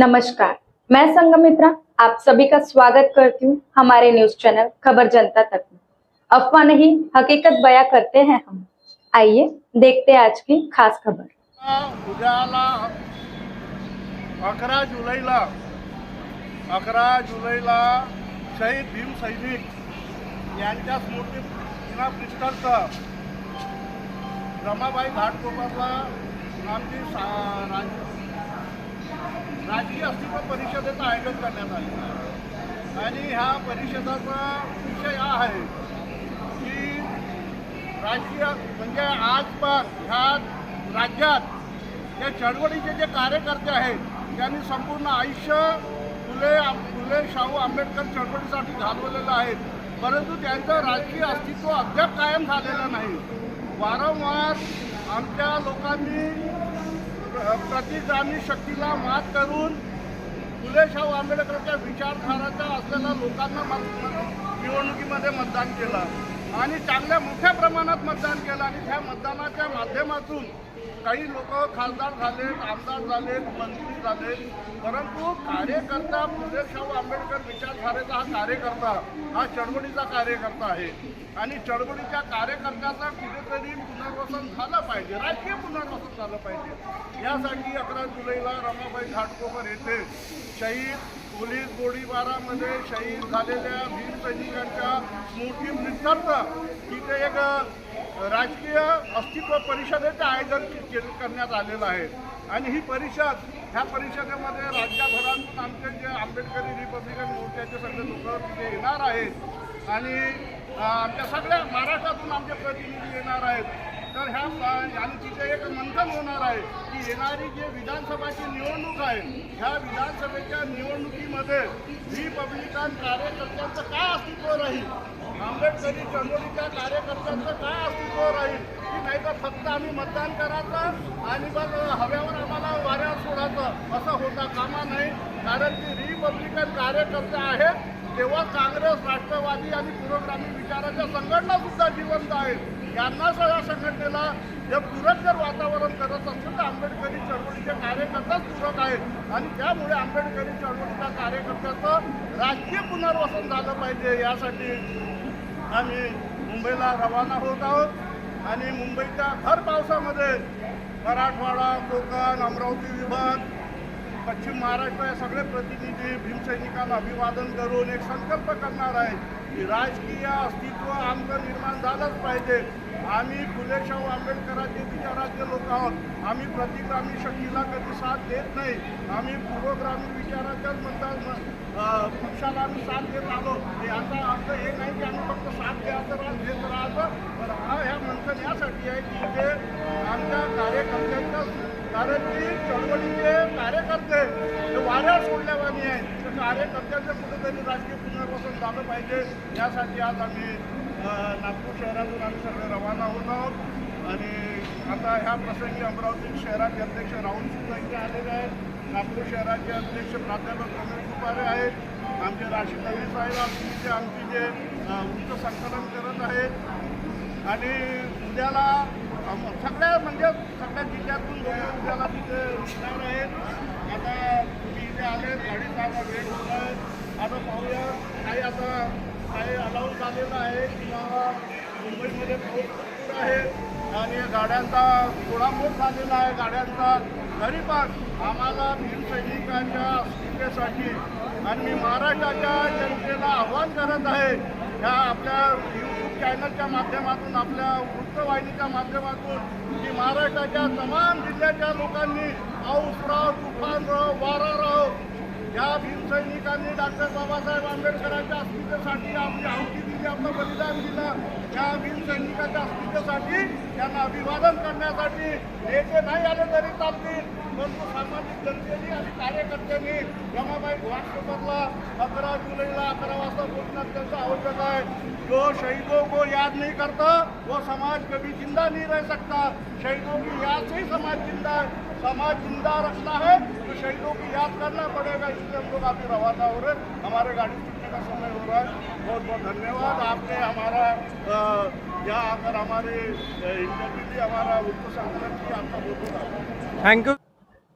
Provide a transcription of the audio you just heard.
नमस्कार, मैं संगमित्रा आप सभी का स्वागत करती हूँ हमारे न्यूज़ चैनल खबर जनता तक में। अफवाह नहीं, हकीकत बयां करते हैं हम। आइए, देखते हैं आज की खास खबर। अकरा जुलैला अकरा जुलैला शहीद भीम सैनिक रमाबाई राजकीय अस्तित्व परिषदेचं आयोजन करण्यात आलेलं आहे. आणि ह्या परिषदेचा विषय हा आहे की राजकीय म्हणजे आज ह्या राज्यात या चळवळीचे जे कार्यकर्ते आहेत त्यांनी संपूर्ण आयुष्य फुले फुले शाहू आंबेडकर चळवळीसाठी घालवलेलं आहे. परंतु त्यांचं राजकीय अस्तित्व अद्याप कायम झालेलं नाही. वारंवार आमच्या लोकांनी प्रतिग्रामी प्रतिगामी शक्तीला मात करून फुलेशाहू आंबेडकरांच्या आंबेडकरच्या विचारधाराच्या असलेल्या लोकांना मत- निवडणुकीमध्ये मतदान केलं. आणि चांगल्या मोठ्या प्रमाणात मतदान केलं आणि त्या मतदानाच्या माध्यमातून काही लोक खासदार झालेत आमदार झालेत मंत्री झालेत परंतु कार्यकर्ता फुले आंबेडकर विचारधारेचा हा कार्यकर्ता हा चळवळीचा कार्यकर्ता आहे. आणि चळवळीच्या कार्यकर्त्याचं कुठेतरी पुनर्वसन झालं पाहिजे राजकीय पुनर्वसन झालं पाहिजे. यासाठी अकरा जुलैला रमाबाई घाटकोपर येथे शहीद पोलीस गोळीबारामध्ये शहीद झालेल्या वीर सैनिकांच्या स्मृती तिथे एक राजकीय अस्तित्व परिषदेचं आयोजन करण्यात आलेलं आहे. आणि ही परिषद ह्या परिषदेमध्ये राज्यभरातून आमचे जे आंबेडकरी रिपब्लिकन मोर्चाचे सगळे लोक तिथे येणार आहेत. आणि आमच्या सगळ्या महाराष्ट्रातून आमचे प्रतिनिधी येणार आहेत. तर ह्या आणि तिथे एक मंथन होणार आहे की येणारी जे विधानसभाची निवडणूक आहे ह्या विधानसभेच्या निवडणुकीमध्ये रिपब्लिकन कार्यकर्त्यांचं काय अस्तित्व राहील? आंबेडकरी चळवळीच्या कार्यकर्त्यांचं काय अस्तित्व राहील? की नाही तर फक्त आम्ही मतदान करायचं आणि मग हव्यावर आम्हाला वाऱ्यावर सोडायचं? असं होता कामा नाही. कारण की रिपब्लिकन कार्यकर्ते आहेत. तेव्हा काँग्रेस राष्ट्रवादी आणि पुरोगामी विचाराच्या संघटना सुद्धा जिवंत आहेत. यांना सगळ्या संघटनेला हे पूरक जर वातावरण करत असेल तर आंबेडकरी चळवळीचे कार्यकर्ताच पूरक आहेत. आणि त्यामुळे आंबेडकरी चळवळीच्या कार्यकर्त्याचं राजकीय पुनर्वसन झालं पाहिजे यासाठी आम्ही मुंबईला रवाना होत आहोत आणि मुंबईच्या भर पावसामध्ये मराठवाडा कोकण अमरावती विभाग पश्चिम महाराष्ट्र हे सगळे प्रतिनिधी भीमसैनिकांना अभिवादन करून एक संकल्प करणार आहे की राजकीय अस्तित्व आमचं निर्माण झालंच पाहिजे. आम्ही फुलेशाहू आंबेडकरांचे विचाराचे लोक आहोत. आम्ही प्रतिग्रामी शक्तीला कधी साथ देत नाही. आम्ही पूर्वग्रामी विचाराच्याच म्हणतात पक्षाला आम्ही साथ देत आलो. याचा अर्थ हे नाही की आम्ही फक्त साथ द्यायचं राहत देत राहतो पण हा ह्या मंथन यासाठी आहे की जे आमच्या कार्यकर्त्यांच्या कारण की चळवळीचे कार्यकर्ते हे वाऱ्या सोडल्यावानी आहे. तर कार्यकर्त्यांचं कुठेतरी राजकीय पुनर्वसन झालं पाहिजे. यासाठी आज आम्ही नागपूर शहरातून आम्ही सगळे रवाना होत आहोत. आणि आता ह्या प्रसंगी अमरावती शहराचे अध्यक्ष राहुल सुद्धा इथे आलेले आहेत. नागपूर शहराचे अध्यक्ष प्राध्यापक प्रवीण कुपारे आहेत. आमचे राशी नवी साहेब आमची जे आमची जे उच्च उंच संकलन करत आहेत. आणि उद्याला सगळ्या म्हणजे सगळ्या जिल्ह्यातून उद्याला तिथे रुजणार आहेत. आता तुम्ही इथे आले गाडी जागा वेळ होत आहे. आता पाहूया काही आता काही अलाउड झालेलं आहे किंवा मुंबईमध्ये पाऊस भरपूर आहे आणि गाड्यांचा घोडामोड झालेला आहे. गाड्यांचा तरी पण आम्हाला भीम सैनिकांच्या अस्मितेसाठी आणि मी महाराष्ट्राच्या जनतेला आव्हान करत आहे ह्या आपल्या यूट्यूब चॅनलच्या माध्यमातून आपल्या वृत्तवाहिनीच्या माध्यमातून की महाराष्ट्राच्या तमाम जिल्ह्याच्या लोकांनी पाऊस राह तुफान राह वारा राह या भीमसैनिकांनी डॉक्टर बाबासाहेब आंबेडकरांच्या अस्मितेसाठी आपली आहुती दिली आपलं बलिदान दिलं. त्या भीमसैनिकाच्या अस्मितेसाठी त्यांना अभिवादन करण्यासाठी नेते नाही आले तरी चालतील. परंतु सामाजिक जनतेने आणि कार्यकर्त्यांनी रमाबाई घाटकोपरला अकरा जुलैला जो शहीदों को याद नहीं करता वो समाज कभी ज़िंदा नहीं रह सकता शहीदों की याद से ही समाज ज़िंदा है समाज ज़िंदा रखना है तो शहीदों की याद करना पड़ेगा इसलिए हम लोग अभी रवाना हो रहे हमारे गाड़ी छूटने का समय हो रहा है बहुत बहुत धन्यवाद आपने हमारा यहाँ आकर हमारे इंटरव्यू हमारा वृत्त संकलन आपका बहुत बहुत आभार थँक्यू